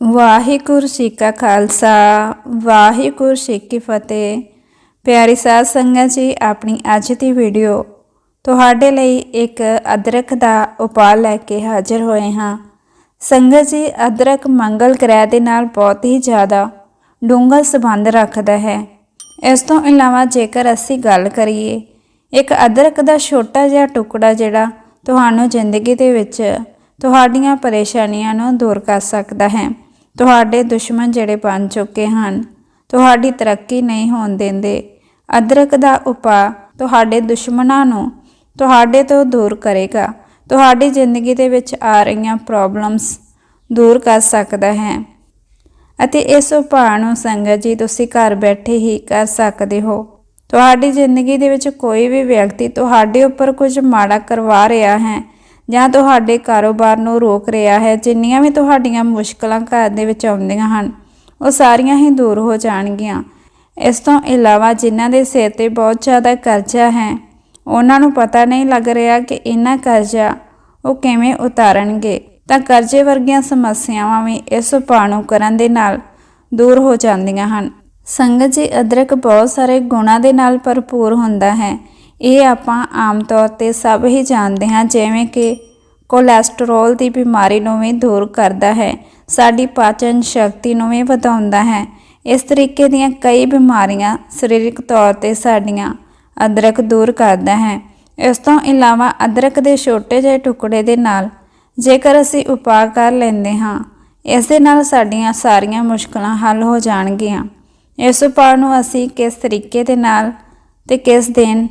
ਵਾਹਿਗੁਰੂ ਜੀ ਕਾ ਖਾਲਸਾ, ਵਾਹਿਗੁਰੂ ਜੀ ਕੀ ਫਤਿਹ। ਪਿਆਰੀ ਸਾਧ ਸੰਗਤ ਜੀ, ਆਪਣੀ ਅੱਜ ਦੀ ਵੀਡੀਓ ਤੁਹਾਡੇ ਲਈ ਇੱਕ ਅਦਰਕ ਦਾ ਉਪਾਅ ਲੈ ਕੇ ਹਾਜ਼ਰ ਹੋਏ ਹਾਂ। ਸੰਗਤ ਜੀ, ਅਦਰਕ ਮੰਗਲ ਗ੍ਰਹਿ ਦੇ ਨਾਲ ਬਹੁਤ ਹੀ ਜ਼ਿਆਦਾ ਡੂੰਘਾ ਸੰਬੰਧ ਰੱਖਦਾ ਹੈ। ਇਸ ਤੋਂ ਇਲਾਵਾ ਜੇਕਰ ਅਸੀਂ ਗੱਲ ਕਰੀਏ, ਇੱਕ ਅਦਰਕ ਦਾ ਛੋਟਾ ਜਿਹਾ ਟੁਕੜਾ ਜਿਹੜਾ ਤੁਹਾਨੂੰ ਜ਼ਿੰਦਗੀ ਦੇ ਵਿੱਚ ਤੁਹਾਡੀਆਂ ਪਰੇਸ਼ਾਨੀਆਂ ਨੂੰ ਦੂਰ ਕਰ ਸਕਦਾ ਹੈ। ਤੁਹਾਡੇ ਦੁਸ਼ਮਣ ਜਿਹੜੇ ਬਣ ਚੁੱਕੇ ਹਨ, ਤੁਹਾਡੀ ਤਰੱਕੀ ਨਹੀਂ ਹੋਣ ਦਿੰਦੇ। ਅਦਰਕ ਦਾ ਉਪਾਅ ਤੁਹਾਡੇ ਦੁਸ਼ਮਣਾਂ ਨੂੰ ਤੁਹਾਡੇ ਤੋਂ ਦੂਰ ਕਰੇਗਾ। ਤੁਹਾਡੀ ਜ਼ਿੰਦਗੀ ਦੇ ਵਿੱਚ ਆ ਰਹੀਆਂ ਪ੍ਰੋਬਲਮਸ ਦੂਰ ਕਰ ਸਕਦਾ ਹੈ। ਅਤੇ ਇਸ ਉਪਾਅ ਨੂੰ ਸੰਗਤ ਜੀ, ਤੁਸੀਂ ਘਰ ਬੈਠੇ ਹੀ ਕਰ ਸਕਦੇ ਹੋ। ਤੁਹਾਡੀ ਜ਼ਿੰਦਗੀ ਦੇ ਵਿੱਚ ਕੋਈ ਵੀ ਵਿਅਕਤੀ ਤੁਹਾਡੇ ਉੱਪਰ ਕੁਝ ਮਾੜਾ ਕਰਵਾ ਰਿਹਾ ਹੈ ਜਾਂ ਤੁਹਾਡੇ ਕਾਰੋਬਾਰ ਨੂੰ ਰੋਕ ਰਿਹਾ ਹੈ, ਜਿੰਨੀਆਂ ਵੀ ਤੁਹਾਡੀਆਂ ਮੁਸ਼ਕਲਾਂ ਘਰ ਦੇ ਵਿੱਚ ਆਉਂਦੀਆਂ ਹਨ, ਉਹ ਸਾਰੀਆਂ ਹੀ ਦੂਰ ਹੋ ਜਾਣਗੀਆਂ। ਇਸ ਤੋਂ ਇਲਾਵਾ ਜਿਨ੍ਹਾਂ ਦੇ ਸਿਰ ਤੇ ਬਹੁਤ ਜ਼ਿਆਦਾ ਕਰਜ਼ਾ ਹੈ, ਉਹਨਾਂ ਨੂੰ ਪਤਾ ਨਹੀਂ ਲੱਗ ਰਿਹਾ ਕਿ ਇਹਨਾਂ ਕਰਜ਼ਾ ਉਹ ਕਿਵੇਂ ਉਤਾਰਨਗੇ। ਤਾਂ ਕਰਜ਼ੇ ਵਰਗੀਆਂ ਸਮੱਸਿਆਵਾਂ ਵੀ ਇਸ ਉਪਾਅ ਨੂੰ ਕਰਨ ਦੇ ਨਾਲ ਦੂਰ ਹੋ ਜਾਂਦੀਆਂ ਹਨ। ਸੰਗਤ ਜੀ, ਅਦਰਕ ਬਹੁਤ ਸਾਰੇ ਗੁਣਾਂ ਦੇ ਨਾਲ ਭਰਪੂਰ ਹੁੰਦਾ ਹੈ। ਇਹ ਆਪਾਂ ਆਮ ਤੌਰ ਤੇ ਸਭ ਹੀ ਜਾਣਦੇ ਹਾਂ, ਜਿਵੇਂ ਕਿ ਕੋਲੇਸਟ੍ਰੋਲ ਦੀ ਬਿਮਾਰੀ ਨੂੰ ਵੀ ਦੂਰ ਕਰਦਾ ਹੈ, ਸਾਡੀ ਪਾਚਨ ਸ਼ਕਤੀ ਨੂੰ ਵੀ ਵਧਾਉਂਦਾ ਹੈ। ਇਸ ਤਰੀਕੇ ਦੀਆਂ ਕਈ ਬਿਮਾਰੀਆਂ ਸਰੀਰਕ ਤੌਰ ਤੇ ਸਾਡੀਆਂ ਅਦਰਕ ਦੂਰ ਕਰਦਾ ਹੈ। ਇਸ ਤੋਂ ਇਲਾਵਾ ਅਦਰਕ ਦੇ ਛੋਟੇ ਜਿਹੇ ਟੁਕੜੇ ਦੇ ਨਾਲ ਜੇਕਰ ਅਸੀਂ ਉਪਾਅ ਕਰ ਲੈਂਦੇ ਹਾਂ, ਇਸ ਦੇ ਨਾਲ ਸਾਡੀਆਂ ਸਾਰੀਆਂ ਮੁਸ਼ਕਲਾਂ ਹੱਲ ਹੋ ਜਾਣਗੀਆਂ। ਇਸ ਉਪਾਅ ਨੂੰ ਅਸੀਂ ਕਿਸ ਤਰੀਕੇ ਦੇ ਨਾਲ ਤੇ ਕਿਸ ਦਿਨ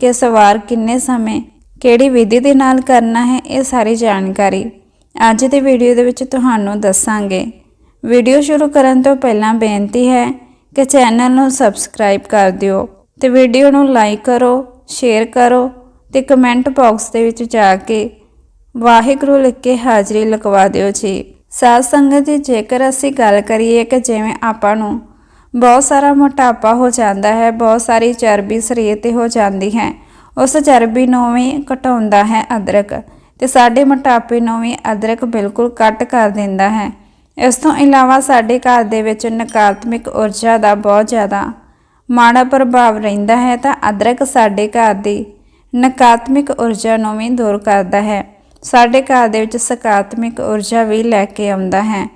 ਕਿ ਸਵਾਰ ਕਿੰਨੇ ਸਮੇਂ, ਕਿਹੜੀ ਵਿਧੀ ਦੇ ਨਾਲ ਕਰਨਾ ਹੈ, ਇਹ ਸਾਰੀ ਜਾਣਕਾਰੀ ਅੱਜ ਦੀ ਵੀਡੀਓ ਦੇ ਵਿੱਚ ਤੁਹਾਨੂੰ ਦੱਸਾਂਗੇ। ਵੀਡੀਓ ਸ਼ੁਰੂ ਕਰਨ ਤੋਂ ਪਹਿਲਾਂ ਬੇਨਤੀ ਹੈ ਕਿ ਚੈਨਲ ਨੂੰ ਸਬਸਕ੍ਰਾਈਬ ਕਰ ਦਿਓ ਤੇ ਵੀਡੀਓ ਨੂੰ ਲਾਈਕ ਕਰੋ, ਸ਼ੇਅਰ ਕਰੋ ਤੇ ਕਮੈਂਟ ਬਾਕਸ ਦੇ ਵਿੱਚ ਜਾ ਕੇ ਵਾਹਿਗੁਰੂ ਲਿਖ ਕੇ ਹਾਜ਼ਰੀ ਲਗਵਾ ਦਿਓ ਜੀ। ਸਾਧ ਸੰਗਤ ਜੀ, ਜੇਕਰ ਅਸੀਂ ਗੱਲ ਕਰੀਏ ਕਿ ਜਿਵੇਂ ਆਪਾਂ ਨੂੰ ਬਹੁਤ ਸਾਰਾ ਮੋਟਾਪਾ ਹੋ ਜਾਂਦਾ ਹੈ, ਬਹੁਤ ਸਾਰੀ ਚਰਬੀ ਸਰੀਰ ਤੇ ਹੋ ਜਾਂਦੀ ਹੈ। ਉਸ ਚਰਬੀ ਨੂੰ ਵੀ ਘਟਾਉਂਦਾ ਹੈ ਅਦਰਕ ਤੇ ਸਾਡੇ ਮੋਟਾਪੇ ਨੂੰ ਵੀ ਅਦਰਕ ਬਿਲਕੁਲ ਕੱਟ ਕਰ ਦਿੰਦਾ ਹੈ। ਇਸ ਤੋਂ ਇਲਾਵਾ ਸਾਡੇ ਘਰ ਦੇ ਵਿੱਚ ਨਕਾਰਾਤਮਕ ਊਰਜਾ ਦਾ ਬਹੁਤ ਜ਼ਿਆਦਾ ਮਾੜਾ ਪ੍ਰਭਾਵ ਰਹਿੰਦਾ ਹੈ ਤਾਂ ਅਦਰਕ ਸਾਡੇ ਘਰ ਦੀ ਨਕਾਰਾਤਮਕ ਊਰਜਾ ਨੂੰ ਵੀ ਦੂਰ ਕਰਦਾ ਹੈ। ਸਾਡੇ ਘਰ ਦੇ ਵਿੱਚ ਸਕਾਰਾਤਮਕ ਊਰਜਾ ਵੀ ਲੈ ਕੇ ਆਉਂਦਾ ਹੈ।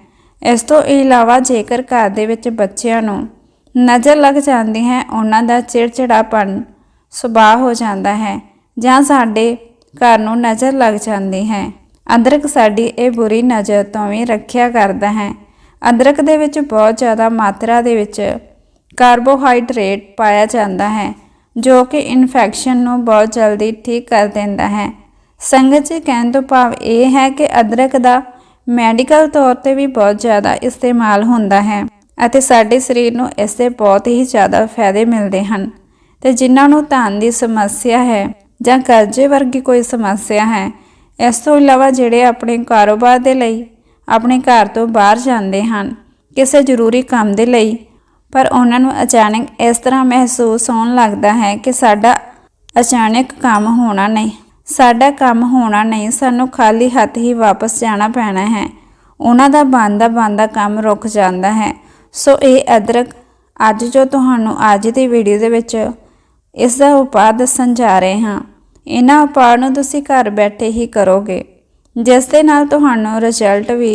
ਇਸ ਤੋਂ ਇਲਾਵਾ ਜੇਕਰ ਘਰ ਦੇ ਵਿੱਚ ਬੱਚਿਆਂ ਨੂੰ ਨਜ਼ਰ ਲੱਗ ਜਾਂਦੀ ਹੈ, ਉਹਨਾਂ ਦਾ ਚਿੜਚਿੜਾਪਨ ਸੁਭਾਅ ਹੋ ਜਾਂਦਾ ਹੈ ਜਾਂ ਸਾਡੇ ਘਰ ਨੂੰ ਨਜ਼ਰ ਲੱਗ ਜਾਂਦੀ ਹੈ। ਅਦਰਕ ਸਾਡੀ ਇਹ ਬੁਰੀ ਨਜ਼ਰ ਤੋਂ ਵੀ ਰੱਖਿਆ ਕਰਦਾ ਹੈ। ਅਦਰਕ ਦੇ ਵਿੱਚ ਬਹੁਤ ਜ਼ਿਆਦਾ ਮਾਤਰਾ ਦੇ ਵਿੱਚ ਕਾਰਬੋਹਾਈਡਰੇਟ ਪਾਇਆ ਜਾਂਦਾ ਹੈ, ਜੋ ਕਿ ਇਨਫੈਕਸ਼ਨ ਨੂੰ ਬਹੁਤ ਜਲਦੀ ਠੀਕ ਕਰ ਦਿੰਦਾ ਹੈ। ਸੰਗਤ ਜੀ, ਕਹਿਣ ਤੋਂ ਭਾਵ ਇਹ ਹੈ ਕਿ ਅਦਰਕ ਦਾ ਮੈਡੀਕਲ ਤੌਰ ਤੇ ਵੀ ਬਹੁਤ ਜ਼ਿਆਦਾ ਇਸਤੇਮਾਲ ਹੁੰਦਾ ਹੈ ਅਤੇ ਸਾਡੇ ਸਰੀਰ ਨੂੰ ਇਸ ਦੇ ਬਹੁਤ ਹੀ ਜ਼ਿਆਦਾ ਫਾਇਦੇ ਮਿਲਦੇ ਹਨ। ਤੇ ਜਿਨ੍ਹਾਂ ਨੂੰ ਧਨ ਦੀ ਸਮੱਸਿਆ ਹੈ ਜਾਂ ਕਰਜ਼ੇ ਵਰਗੀ ਕੋਈ ਸਮੱਸਿਆ ਹੈ, ਇਸ ਤੋਂ ਇਲਾਵਾ ਜਿਹੜੇ ਆਪਣੇ ਕਾਰੋਬਾਰ ਦੇ ਲਈ, ਆਪਣੇ ਘਰ ਤੋਂ ਬਾਹਰ ਜਾਂਦੇ ਹਨ, ਕਿਸੇ ਜ਼ਰੂਰੀ ਕੰਮ ਦੇ ਲਈ, ਪਰ ਉਹਨਾਂ ਨੂੰ ਅਚਾਨਕ ਇਸ ਤਰ੍ਹਾਂ ਮਹਿਸੂਸ ਹੋਣ ਲੱਗਦਾ ਹੈ ਕਿ ਸਾਡਾ ਅਚਾਨਕ ਕੰਮ ਹੋਣਾ ਨਹੀਂ। ਸਾਡਾ ਕੰਮ ਹੋਣਾ ਨਹੀਂ, ਸਾਨੂੰ ਖਾਲੀ ਹੱਥ ਹੀ ਵਾਪਸ ਜਾਣਾ ਪੈਣਾ ਹੈ। ਉਹਨਾਂ ਦਾ ਬੰਦਾ ਬੰਦਾ ਕੰਮ ਰੁਕ ਜਾਂਦਾ ਹੈ। ਸੋ ਇਹ ਅਦਰਕ ਅੱਜ ਜੋ ਤੁਹਾਨੂੰ ਅੱਜ ਦੀ ਵੀਡੀਓ ਦੇ ਵਿੱਚ ਇਸ ਦਾ ਉਪਾਅ ਦੱਸਣ ਜਾ ਰਹੇ ਹਾਂ। ਇਹਨਾਂ ਉਪਾਅ ਨੂੰ ਤੁਸੀਂ ਘਰ ਬੈਠੇ ਹੀ ਕਰੋਗੇ। ਜਿਸ ਦੇ ਨਾਲ ਤੁਹਾਨੂੰ ਰਿਜ਼ਲਟ ਵੀ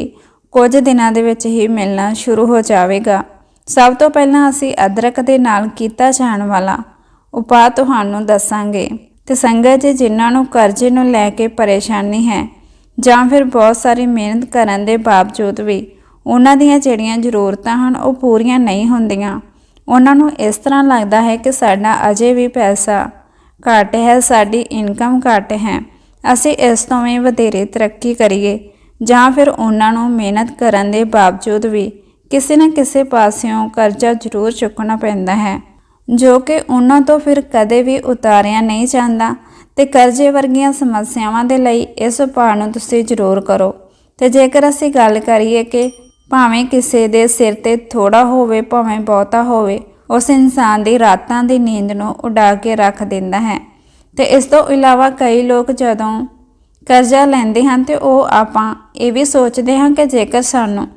ਕੁਝ ਦਿਨਾਂ ਦੇ ਵਿੱਚ ਹੀ ਮਿਲਣਾ ਸ਼ੁਰੂ ਹੋ ਜਾਵੇਗਾ। ਸਭ ਤੋਂ ਪਹਿਲਾਂ ਅਸੀਂ ਅਦਰਕ ਦੇ ਨਾਲ ਕੀਤਾ ਜਾਣ ਵਾਲਾ ਉਪਾਅ ਤੁਹਾਨੂੰ ਦੱਸਾਂਗੇ। ਤੇ ਸੰਗਤ ਜੀ ਜਿਨ੍ਹਾਂ ਨੂੰ ਕਰਜ਼ੇ ਨੂੰ ਲੈ ਕੇ ਪਰੇਸ਼ਾਨੀ ਹੈ ਜਾਂ ਫਿਰ ਬਹੁਤ ਸਾਰੀ ਮਿਹਨਤ ਕਰਨ ਦੇ ਬਾਵਜੂਦ ਵੀ ਉਹਨਾਂ ਦੀਆਂ ਜਿਹੜੀਆਂ ਜ਼ਰੂਰਤਾਂ ਹਨ ਉਹ ਪੂਰੀਆਂ ਨਹੀਂ ਹੁੰਦੀਆਂ। ਉਹਨਾਂ ਨੂੰ ਇਸ ਤਰ੍ਹਾਂ ਲੱਗਦਾ ਹੈ ਕਿ ਸਾਡਾ ਅਜੇ ਵੀ ਪੈਸਾ ਘੱਟ ਹੈ, ਸਾਡੀ ਇਨਕਮ ਘੱਟ ਹੈ। ਅਸੀਂ ਇਸ ਤੋਂ ਵੀ ਵਧੇਰੇ ਤਰੱਕੀ ਕਰੀਏ ਜਾਂ ਫਿਰ ਉਹਨਾਂ ਨੂੰ ਮਿਹਨਤ ਕਰਨ ਦੇ ਬਾਵਜੂਦ ਵੀ ਕਿਸੇ ਨਾ ਕਿਸੇ ਪਾਸਿਓਂ ਕਰਜ਼ਾ ਜ਼ਰੂਰ ਚੁੱਕਣਾ ਪੈਂਦਾ ਹੈ। ਜੋ ਕਿ ਉਹਨਾਂ ਤੋਂ ਫਿਰ ਕਦੇ ਵੀ ਉਤਾਰਿਆ ਨਹੀਂ ਜਾਂਦਾ ਤੇ ਕਰਜ਼ੇ ਵਰਗੀਆਂ ਸਮੱਸਿਆਵਾਂ ਦੇ ਲਈ ਇਸ ਉਪਾਅ ਨੂੰ ਤੁਸੀਂ ਜ਼ਰੂਰ ਕਰੋ। ਤੇ ਜੇਕਰ ਅਸੀਂ ਗੱਲ ਕਰੀਏ ਕਿ ਭਾਵੇਂ ਕਿਸੇ ਦੇ ਸਿਰ ਤੇ ਥੋੜਾ ਹੋਵੇ, ਭਾਵੇਂ ਬਹੁਤਾ ਹੋਵੇ, ਉਸ ਇਨਸਾਨ ਦੀ ਰਾਤਾਂ ਦੀ ਨੀਂਦ ਨੂੰ ਉਡਾ ਕੇ ਰੱਖ ਦਿੰਦਾ ਹੈ। ਤੇ ਇਸ ਤੋਂ ਇਲਾਵਾ ਕਈ ਲੋਕ ਜਦੋਂ ਕਰਜ਼ਾ ਲੈਂਦੇ ਹਨ ਤੇ ਉਹ ਆਪਾਂ ਇਹ ਵੀ ਸੋਚਦੇ ਹਾਂ ਕਿ ਜੇਕਰ ਸਾਨੂੰ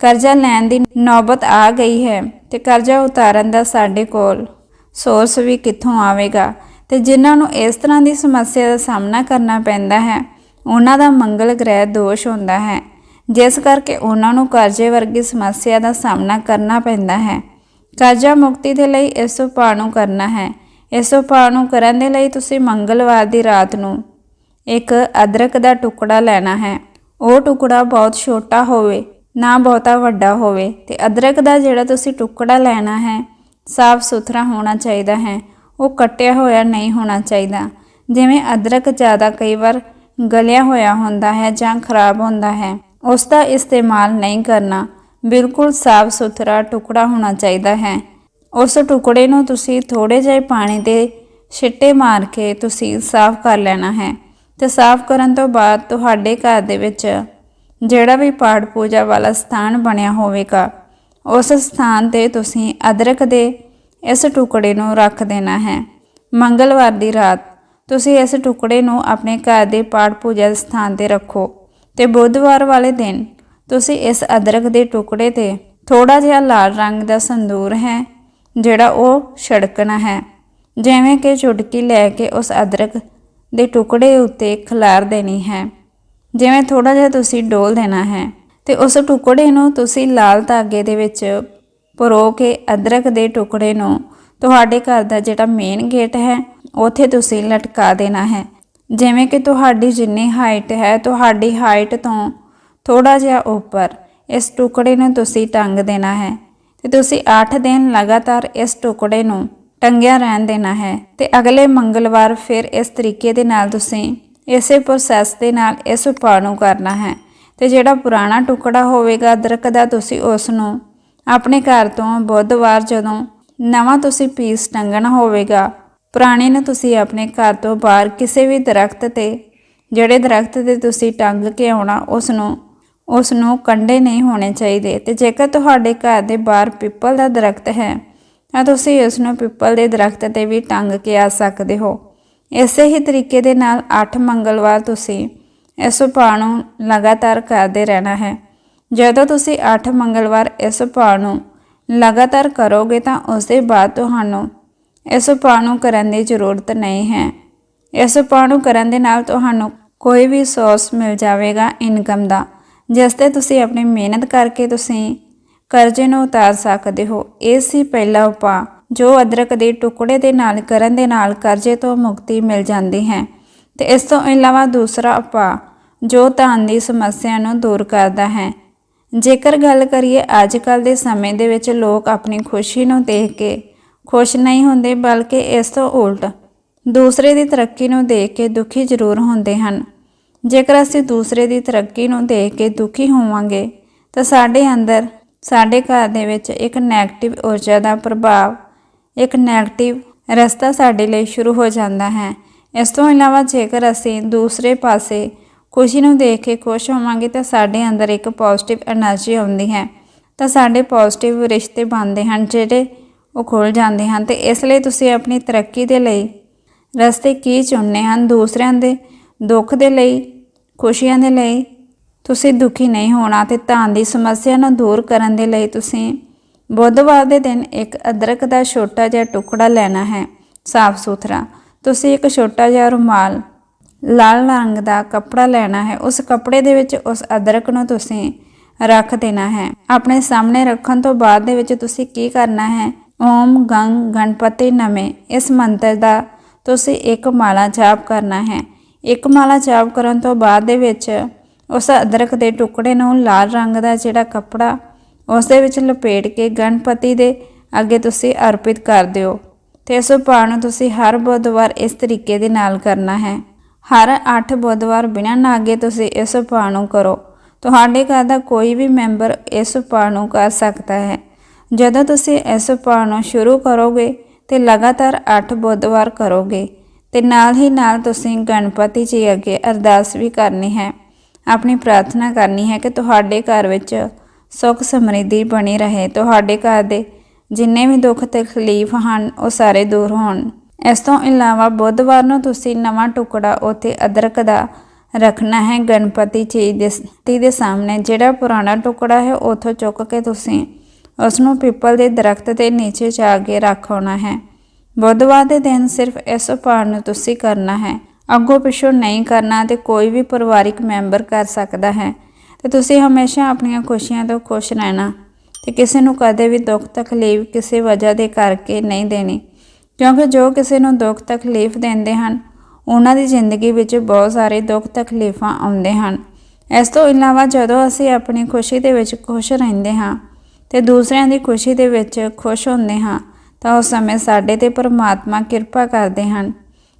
ਕਰਜ਼ਾ ਲੈਣ ਦੀ ਨੌਬਤ ਆ ਗਈ ਹੈ ਤੇ ਕਰਜ਼ਾ ਉਤਾਰਨ ਦਾ ਸਾਡੇ ਕੋਲ ਸੋਰਸ ਵੀ ਕਿੱਥੋਂ ਆਵੇਗਾ? ਤੇ ਜਿਨ੍ਹਾਂ ਨੂੰ ਇਸ ਤਰ੍ਹਾਂ ਦੀ ਸਮੱਸਿਆ ਦਾ ਸਾਹਮਣਾ ਕਰਨਾ ਪੈਂਦਾ ਹੈ, ਉਹਨਾਂ ਦਾ ਮੰਗਲ ਗ੍ਰਹਿ ਦੋਸ਼ ਹੁੰਦਾ ਹੈ। ਜਿਸ ਕਰਕੇ ਉਹਨਾਂ ਨੂੰ ਕਰਜ਼ੇ ਵਰਗੀ ਸਮੱਸਿਆ ਦਾ ਸਾਹਮਣਾ ਕਰਨਾ ਪੈਂਦਾ ਹੈ। ਕਰਜ਼ਾ ਮੁਕਤੀ ਦੇ ਲਈ ਇਸ ਉਪਾਅ ਨੂੰ ਕਰਨਾ ਹੈ। ਇਸ ਉਪਾਅ ਨੂੰ ਕਰਨ ਦੇ ਲਈ ਤੁਸੀਂ ਮੰਗਲਵਾਰ ਦੀ ਰਾਤ ਨੂੰ ਇੱਕ ਅਦਰਕ ਦਾ ਟੁਕੜਾ ਲੈਣਾ ਹੈ। ਉਹ ਟੁਕੜਾ ਬਹੁਤ ਛੋਟਾ ਹੋਵੇ, ਨਾ ਬਹੁਤਾ ਵੱਡਾ ਹੋਵੇ, ਤੇ ਅਦਰਕ ਦਾ ਜਿਹੜਾ ਤੁਸੀਂ ਟੁਕੜਾ ਲੈਣਾ ਹੈ ਸਾਫ਼ ਸੁਥਰਾ ਹੋਣਾ ਚਾਹੀਦਾ ਹੈ। ਉਹ ਕੱਟਿਆ ਹੋਇਆ ਨਹੀਂ ਹੋਣਾ ਚਾਹੀਦਾ। ਜਿਵੇਂ ਅਦਰਕ ਜ਼ਿਆਦਾ ਕਈ ਵਾਰ ਗਲਿਆ ਹੋਇਆ ਹੁੰਦਾ ਹੈ ਜਾਂ ਖਰਾਬ ਹੁੰਦਾ ਹੈ, ਉਸ ਦਾ ਇਸਤੇਮਾਲ ਨਹੀਂ ਕਰਨਾ ਬਿਲਕੁਲ ਸਾਫ਼ ਸੁਥਰਾ ਟੁਕੜਾ ਹੋਣਾ ਚਾਹੀਦਾ ਹੈ। ਉਸ ਟੁਕੜੇ ਨੂੰ ਤੁਸੀਂ ਥੋੜੇ ਜਿਹੇ ਪਾਣੀ ਦੇ ਛਿੱਟੇ ਮਾਰ ਕੇ ਤੁਸੀਂ ਸਾਫ਼ ਕਰ ਲੈਣਾ ਹੈ ਤੇ ਸਾਫ਼ ਕਰਨ ਤੋਂ ਬਾਅਦ ਤੁਹਾਡੇ ਘਰ ਦੇ ਵਿੱਚ ਜਿਹੜਾ ਵੀ ਪਾਠ ਪੂਜਾ ਵਾਲਾ ਸਥਾਨ ਬਣਿਆ ਹੋਵੇਗਾ ਉਸ ਸਥਾਨ ਤੇ ਤੁਸੀਂ ਅਦਰਕ ਦੇ ਇਸ ਟੁਕੜੇ ਨੂੰ ਰੱਖ ਦੇਣਾ ਹੈ। ਮੰਗਲਵਾਰ ਦੀ ਰਾਤ ਤੁਸੀਂ ਇਸ ਟੁਕੜੇ ਨੂੰ ਆਪਣੇ ਘਰ ਦੇ ਪਾਠ ਪੂਜਾ ਦੇ ਸਥਾਨ ਤੇ ਰੱਖੋ ਤੇ ਬੁੱਧਵਾਰ ਵਾਲੇ ਦਿਨ ਤੁਸੀਂ ਇਸ ਅਦਰਕ ਦੇ ਟੁਕੜੇ ਤੇ ਥੋੜਾ ਜਿਹਾ ਲਾਲ ਰੰਗ ਦਾ ਸੰਦੂਰ ਹੈ, ਜਿਹੜਾ ਉਹ ਛੜਕਣਾ ਹੈ। ਜਿਵੇਂ ਕਿ ਚੁਟਕੀ ਲੈ ਕੇ ਉਸ ਅਦਰਕ ਦੇ ਟੁਕੜੇ ਉੱਤੇ ਖਿਲਾਰ ਦੇਣੀ ਹੈ। ਜਿਵੇਂ ਥੋੜਾ ਜਿਹਾ ਤੁਸੀਂ ਡੋਲ ਦੇਣਾ ਹੈ। ਤੇ ਉਸ ਟੁਕੜੇ ਨੂੰ ਤੁਸੀਂ ਲਾਲ ਧਾਗੇ ਦੇ ਵਿੱਚ ਪਰੋ ਕੇ ਅਦਰਕ ਦੇ ਟੁਕੜੇ ਨੂੰ ਤੁਹਾਡੇ ਘਰ ਦਾ ਜਿਹੜਾ ਮੇਨ ਗੇਟ ਹੈ, ਉੱਥੇ ਤੁਸੀਂ ਲਟਕਾ ਦੇਣਾ ਹੈ। ਜਿਵੇਂ ਕਿ ਤੁਹਾਡੀ ਜਿੰਨੀ ਹਾਈਟ ਹੈ, ਤੁਹਾਡੀ ਹਾਈਟ ਤੋਂ ਥੋੜਾ ਜਿਹਾ ਉੱਪਰ ਇਸ ਟੁਕੜੇ ਨੂੰ ਤੁਸੀਂ ਟੰਗ ਦੇਣਾ ਹੈ ਤੇ ਤੁਸੀਂ 8 ਦਿਨ ਲਗਾਤਾਰ ਇਸ ਟੁਕੜੇ ਨੂੰ ਟੰਗਿਆ ਰਹਿਣ ਦੇਣਾ ਹੈ ਤੇ ਅਗਲੇ ਮੰਗਲਵਾਰ ਫਿਰ ਇਸ ਤਰੀਕੇ ਦੇ ਨਾਲ ਤੁਸੀਂ ਇਸੇ ਪ੍ਰੋਸੈਸ ਦੇ ਨਾਲ ਇਸ ਉਪਾਅ ਨੂੰ ਕਰਨਾ ਹੈ। ਤੇ ਜਿਹੜਾ ਪੁਰਾਣਾ ਟੁਕੜਾ ਹੋਵੇਗਾ ਅਦਰਕ ਦਾ ਤੁਸੀਂ ਉਸ ਨੂੰ ਆਪਣੇ ਘਰ ਤੋਂ ਬੁੱਧਵਾਰ ਜਦੋਂ ਨਵਾਂ ਤੁਸੀਂ ਪੀਸ ਟੰਗਣਾ ਹੋਵੇਗਾ, ਪੁਰਾਣੇ ਨੂੰ ਤੁਸੀਂ ਆਪਣੇ ਘਰ ਤੋਂ ਬਾਹਰ ਕਿਸੇ ਵੀ ਦਰਖਤ ਤੇ, ਜਿਹੜੇ ਦਰਖਤ ਤੇ ਤੁਸੀਂ ਟੰਗ ਕੇ ਆਉਣਾ ਉਸ ਨੂੰ ਉਸ ਨੂੰ ਕੰਡੇ ਨਹੀਂ ਹੋਣੇ ਚਾਹੀਦੇ। ਤੇ ਜੇਕਰ ਤੁਹਾਡੇ ਘਰ ਦੇ ਬਾਹਰ ਪਿੱਪਲ ਦਾ ਦਰਖਤ ਹੈ, ਤਾਂ ਤੁਸੀਂ ਉਸ ਨੂੰ ਪਿੱਪਲ ਦੇ ਦਰਖਤ ਤੇ ਵੀ ਟੰਗ ਕੇ ਆ ਸਕਦੇ ਹੋ। ਇਸੇ ਹੀ ਤਰੀਕੇ ਦੇ ਨਾਲ 8 ਮੰਗਲਵਾਰ ਤੁਸੀਂ ਇਸ ਉਪਾਅ ਨੂੰ ਲਗਾਤਾਰ ਕਰਦੇ ਰਹਿਣਾ ਹੈ। ਜਦੋਂ ਤੁਸੀਂ 8 ਮੰਗਲਵਾਰ ਇਸ ਉਪਾਅ ਨੂੰ ਲਗਾਤਾਰ ਕਰੋਗੇ ਤਾਂ ਉਸ ਦੇ ਬਾਅਦ ਤੁਹਾਨੂੰ ਇਸ ਉਪਾਅ ਨੂੰ ਕਰਨ ਦੀ ਜ਼ਰੂਰਤ ਨਹੀਂ ਹੈ। ਇਸ ਉਪਾਅ ਨੂੰ ਕਰਨ ਦੇ ਨਾਲ ਤੁਹਾਨੂੰ ਕੋਈ ਵੀ ਸੋਰਸ ਮਿਲ ਜਾਵੇਗਾ ਇਨਕਮ ਦਾ, ਜਿਸ ਤੇ ਤੁਸੀਂ ਆਪਣੀ ਮਿਹਨਤ ਕਰਕੇ ਤੁਸੀਂ ਕਰਜ਼ੇ ਨੂੰ ਉਤਾਰ ਸਕਦੇ ਹੋ। ਇਹ ਸੀ ਪਹਿਲਾ ਉਪਾਅ, ਜੋ ਅਦਰਕ ਦੇ ਟੁਕੜੇ ਦੇ ਨਾਲ, ਕਰਨ ਦੇ ਨਾਲ ਕਰਜ਼ੇ ਤੋਂ ਮੁਕਤੀ ਮਿਲ ਜਾਂਦੀ ਹੈ। ਤੇ ਇਸ ਤੋਂ ਇਲਾਵਾ ਦੂਸਰਾ ਉਪਾਅ ਜੋ ਧਨ ਦੀ ਸਮੱਸਿਆ ਨੂੰ ਦੂਰ ਕਰਦਾ ਹੈ। ਜੇਕਰ ਗੱਲ ਕਰੀਏ ਅੱਜ ਕੱਲ ਦੇ ਸਮੇਂ ਦੇ ਵਿੱਚ ਲੋਕ ਆਪਣੀ ਖੁਸ਼ੀ ਨੂੰ ਦੇਖ ਕੇ ਖੁਸ਼ ਨਹੀਂ ਹੁੰਦੇ, ਬਲਕਿ ਇਸ ਤੋਂ ਉਲਟ ਦੂਸਰੇ ਦੀ ਤਰੱਕੀ ਨੂੰ ਦੇਖ ਕੇ ਦੁਖੀ ਜ਼ਰੂਰ ਹੁੰਦੇ ਹਨ। ਜੇਕਰ ਅਸੀਂ ਦੂਸਰੇ ਦੀ ਤਰੱਕੀ ਨੂੰ ਦੇਖ ਕੇ ਦੁਖੀ ਹੋਵਾਂਗੇ, ਤਾਂ ਸਾਡੇ ਅੰਦਰ, ਸਾਡੇ ਘਰ ਦੇ ਵਿੱਚ ਇੱਕ 네ਗੇਟਿਵ ਊਰਜਾ ਦਾ ਪ੍ਰਭਾਵ, ਇੱਕ 네ਗੇਟਿਵ ਰਸਤਾ ਸਾਡੇ ਲਈ ਸ਼ੁਰੂ ਹੋ ਜਾਂਦਾ ਹੈ। ਇਸ ਤੋਂ ਇਲਾਵਾ ਜੇਕਰ ਅਸੀਂ ਦੂਸਰੇ ਪਾਸੇ ਖੁਸ਼ੀ ਨੂੰ ਦੇਖ ਕੇ ਖੁਸ਼ ਹੋਵਾਂਗੇ ਤਾਂ ਸਾਡੇ ਅੰਦਰ ਇੱਕ ਪੋਜ਼ਿਟਿਵ એનર્ਜੀ ਆਉਂਦੀ ਹੈ। ਤਾਂ ਸਾਡੇ ਪੋਜ਼ਿਟਿਵ ਰਿਸ਼ਤੇ ਬਣਦੇ ਹਨ, ਜਿਹੜੇ ਉਹ ਖੁੱਲ ਜਾਂਦੇ ਹਨ ਤੇ ਇਸ ਲਈ ਤੁਸੀਂ ਆਪਣੀ ਤਰੱਕੀ ਦੇ ਲਈ ਰਸਤੇ ਕੀ ਚੁਣਨੇ ਹਨ? ਦੂਸਰਿਆਂ ਦੇ ਦੁੱਖ ਦੇ ਲਈ, ਖੁਸ਼ੀਆਂ ਦੇ ਲਈ ਤੁਸੀਂ ਦੁਖੀ ਨਹੀਂ ਹੋਣਾ ਤੇ ਧਨ ਦੀ ਸਮੱਸਿਆ ਨੂੰ ਦੂਰ ਕਰਨ ਦੇ ਲਈ ਤੁਸੀਂ ਬੁੱਧਵਾਰ ਦੇ ਦਿਨ ਇੱਕ ਅਦਰਕ ਦਾ ਛੋਟਾ ਜਿਹਾ ਟੁਕੜਾ ਲੈਣਾ ਹੈ ਸਾਫ਼ ਸੁਥਰਾ ਤੁਸੀਂ ਇੱਕ ਛੋਟਾ ਜਿਹਾ ਰੁਮਾਲ ਲਾਲ ਰੰਗ ਦਾ ਕੱਪੜਾ ਲੈਣਾ ਹੈ, ਉਸ ਕੱਪੜੇ ਦੇ ਵਿੱਚ ਉਸ ਅਦਰਕ ਨੂੰ ਤੁਸੀਂ ਰੱਖ ਦੇਣਾ ਹੈ। ਆਪਣੇ ਸਾਹਮਣੇ ਰੱਖਣ ਤੋਂ ਬਾਅਦ ਦੇ ਵਿੱਚ ਤੁਸੀਂ ਕੀ ਕਰਨਾ ਹੈ? ਓਮ ਗੰਗ ਗਣਪਤੀ ਨਮੇ, ਇਸ ਮੰਤਰ ਦਾ ਤੁਸੀਂ ਇੱਕ ਮਾਲਾ ਜਾਪ ਕਰਨਾ ਹੈ। ਇੱਕ ਮਾਲਾ ਜਾਪ ਕਰਨ ਤੋਂ ਬਾਅਦ ਦੇ ਵਿੱਚ ਉਸ ਅਦਰਕ ਦੇ ਟੁਕੜੇ ਨੂੰ ਲਾਲ ਰੰਗ ਦਾ ਜਿਹੜਾ ਕੱਪੜਾ, ਉਸ ਦੇ ਵਿੱਚ ਲਪੇਟ ਕੇ ਗਣਪਤੀ ਦੇ ਅੱਗੇ ਤੁਸੀਂ ਅਰਪਿਤ ਕਰ ਦਿਓ। ਤੇ ਇਸ ਉਪਾਅ ਨੂੰ ਤੁਸੀਂ ਹਰ ਬੁੱਧਵਾਰ ਇਸ ਤਰੀਕੇ ਦੇ ਨਾਲ ਕਰਨਾ ਹੈ। ਹਰ 8 ਬੁੱਧਵਾਰ ਬਿਨਾਂ ਨਾਗੇ ਤੁਸੀਂ ਇਸ ਉਪਾਅ ਨੂੰ ਕਰੋ। ਤੁਹਾਡੇ ਘਰ ਦਾ ਕੋਈ ਵੀ ਮੈਂਬਰ ਇਸ ਉਪਾਅ ਨੂੰ ਕਰ ਸਕਦਾ ਹੈ। ਜਦੋਂ ਤੁਸੀਂ ਇਸ ਉਪਾਅ ਨੂੰ ਸ਼ੁਰੂ ਕਰੋਗੇ ਤੇ ਲਗਾਤਾਰ 8 ਬੁੱਧਵਾਰ ਕਰੋਗੇ, ਤੇ ਨਾਲ ਹੀ ਨਾਲ ਤੁਸੀਂ ਗਣਪਤੀ ਜੀ ਅੱਗੇ ਅਰਦਾਸ ਵੀ ਕਰਨੀ ਹੈ। ਆਪਣੀ ਪ੍ਰਾਰਥਨਾ ਕਰਨੀ ਹੈ ਕਿ ਤੁਹਾਡੇ ਘਰ ਵਿੱਚ ਸੁੱਖ ਸਮਰਿੱਧੀ ਬਣੀ ਰਹੇ। ਤੁਹਾਡੇ ਘਰ ਦੇ ਜਿੰਨੇ ਵੀ ਦੁੱਖ ਤਕਲੀਫ ਹਨ, ਉਹ ਸਾਰੇ ਦੂਰ ਹੋਣ। ਇਸ ਤੋਂ ਇਲਾਵਾ ਬੁੱਧਵਾਰ ਨੂੰ ਤੁਸੀਂ ਨਵਾਂ ਟੁਕੜਾ ਉੱਥੇ ਅਦਰਕ ਦਾ ਰੱਖਣਾ ਹੈ। ਗਣਪਤੀ ਜੀ ਦੇ ਤੀ ਦੇ ਸਾਹਮਣੇ ਜਿਹੜਾ ਪੁਰਾਣਾ ਟੁਕੜਾ ਹੈ, ਉਥੋਂ ਚੁੱਕ ਕੇ ਤੁਸੀਂ ਉਸ ਨੂੰ ਪਿੱਪਲ ਦੇ ਦਰਖਤ ਦੇ ਨੀਚੇ ਜਾ ਕੇ ਰੱਖ ਆਉਣਾ ਹੈ। ਬੁੱਧਵਾਰ ਦੇ ਦਿਨ ਸਿਰਫ ਇਸ ਉਪਾਅ ਨੂੰ ਤੁਸੀਂ ਕਰਨਾ ਹੈ। ਅੱਗੋਂ ਪਿੱਛੋਂ ਨਹੀਂ ਕਰਨਾ ਤੇ ਕੋਈ ਵੀ ਪਰਿਵਾਰਿਕ ਮੈਂਬਰ ਕਰ ਸਕਦਾ ਹੈ। ਤੇ ਤੁਸੀਂ ਹਮੇਸ਼ਾ ਆਪਣੀਆਂ ਖੁਸ਼ੀਆਂ ਤੋਂ ਖੁਸ਼ ਰਹਿਣਾ ਤੇ ਕਿਸੇ ਨੂੰ ਕਦੇ ਵੀ ਦੁੱਖ ਤਕਲੀਫ ਕਿਸੇ ਵਜ੍ਹਾ ਦੇ ਕਰਕੇ ਨਹੀਂ ਦੇਣੀ। ਕਿਉਂਕਿ ਜੋ ਕਿਸੇ ਨੂੰ ਦੁੱਖ ਤਕਲੀਫ ਦਿੰਦੇ ਹਨ, ਉਹਨਾਂ ਦੀ ਜ਼ਿੰਦਗੀ ਵਿੱਚ ਬਹੁਤ ਸਾਰੇ ਦੁੱਖ ਤਕਲੀਫਾਂ ਆਉਂਦੇ ਹਨ। ਇਸ ਤੋਂ ਇਲਾਵਾ ਜਦੋਂ ਅਸੀਂ ਆਪਣੀ ਖੁਸ਼ੀ ਦੇ ਵਿੱਚ ਖੁਸ਼ ਰਹਿੰਦੇ ਹਾਂ ਤੇ ਦੂਸਰਿਆਂ ਦੀ ਖੁਸ਼ੀ ਦੇ ਵਿੱਚ ਖੁਸ਼ ਹੁੰਦੇ ਹਾਂ, ਤਾਂ ਉਸ ਸਮੇਂ ਸਾਡੇ ਤੇ ਪਰਮਾਤਮਾ ਕਿਰਪਾ ਕਰਦੇ ਹਨ।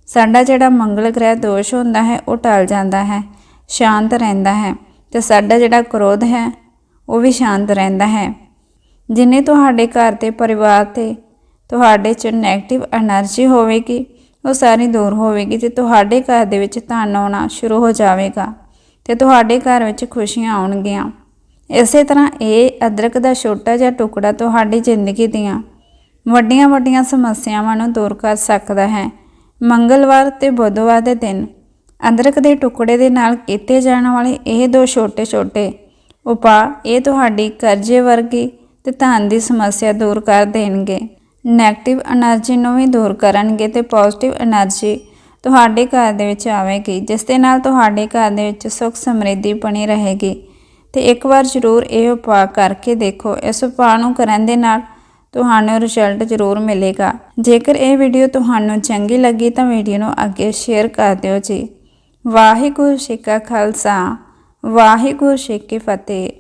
ਸਾਡਾ ਜਿਹੜਾ ਮੰਗਲ ਗ੍ਰਹਿ ਦੋਸ਼ ਹੁੰਦਾ ਹੈ, ਉਹ ਟਲ ਜਾਂਦਾ ਹੈ, ਸ਼ਾਂਤ ਰਹਿੰਦਾ ਹੈ ਤੇ ਸਾਡਾ ਜਿਹੜਾ ਕ੍ਰੋਧ ਹੈ, ਉਹ ਵੀ ਸ਼ਾਂਤ ਰਹਿੰਦਾ ਹੈ। ਜਿੰਨੇ ਤੁਹਾਡੇ ਘਰ ਤੇ, ਪਰਿਵਾਰ ਤੇ ਤੁਹਾਡੇ 'ਚ ਨੈਗੇਟਿਵ એનર્ਜੀ ਹੋਵੇਗੀ, ਉਹ ਸਾਰੀ ਦੂਰ ਹੋਵੇਗੀ ਤੇ ਤੁਹਾਡੇ ਘਰ ਦੇ ਵਿੱਚ ਧਨ ਆਉਣਾ ਸ਼ੁਰੂ ਹੋ ਜਾਵੇਗਾ ਤੇ ਤੁਹਾਡੇ ਘਰ ਵਿੱਚ ਖੁਸ਼ੀਆਂ ਆਉਣਗੀਆਂ। ਇਸੇ ਤਰ੍ਹਾਂ ਇਹ ਅਦਰਕ ਦਾ ਛੋਟਾ ਜਿਹਾ ਟੁਕੜਾ ਤੁਹਾਡੀ ਜ਼ਿੰਦਗੀ ਦੀਆਂ ਵੱਡੀਆਂ-ਵੱਡੀਆਂ ਸਮੱਸਿਆਵਾਂ ਨੂੰ ਦੂਰ ਕਰ ਸਕਦਾ ਹੈ। ਮੰਗਲਵਾਰ ਤੇ ਬੁੱਧਵਾਰ ਦੇ ਦਿਨ ਅਦਰਕ ਦੇ ਟੁਕੜੇ ਦੇ ਨਾਲ ਕੀਤੇ ਜਾਣ ਵਾਲੇ ਇਹ ਦੋ ਛੋਟੇ-ਛੋਟੇ ਉਪਾਅ ਇਹ ਤੁਹਾਡੀ ਕਰਜ਼ੇ ਵਰਗੀ ਤੇ ਧਨ ਦੀ ਸਮੱਸਿਆ ਦੂਰ ਕਰ ਦੇਣਗੇ। 네ਗੇਟਿਵ એનર્ਜੀ ਨੂੰ ਵੀ ਦੂਰ ਕਰਨਗੇ ਤੇ ਪੋਜ਼ਿਟਿਵ એનર્ਜੀ ਤੁਹਾਡੇ ਘਰ ਦੇ ਵਿੱਚ ਆਵੇਗੀ, ਜਿਸ ਦੇ ਨਾਲ ਤੁਹਾਡੇ ਘਰ ਦੇ ਵਿੱਚ ਸੁੱਖ ਸਮਰਿੱਧੀ ਬਣੀ ਰਹੇਗੀ। ਤੇ ਇੱਕ ਵਾਰ ਜ਼ਰੂਰ ਇਹ ਉਪਾਅ ਕਰਕੇ ਦੇਖੋ, ਇਸ ਉਪਾਅ ਨੂੰ ਕਰਨ ਦੇ ਨਾਲ ਤੁਹਾਨੂੰ ਰਿਜ਼ਲਟ ਜ਼ਰੂਰ ਮਿਲੇਗਾ। ਜੇਕਰ ਇਹ ਵੀਡੀਓ ਤੁਹਾਨੂੰ ਚੰਗੀ ਲੱਗੀ ਤਾਂ ਵੀਡੀਓ ਨੂੰ ਅੱਗੇ ਸ਼ੇਅਰ ਕਰ ਦਿਓ ਜੀ। ਵਾਹਿਗੁਰੂ ਜੀ ਕਾ ਖਾਲਸਾ, ਵਾਹਿਗੁਰੂ ਜੀ ਕੀ ਫਤਿਹ।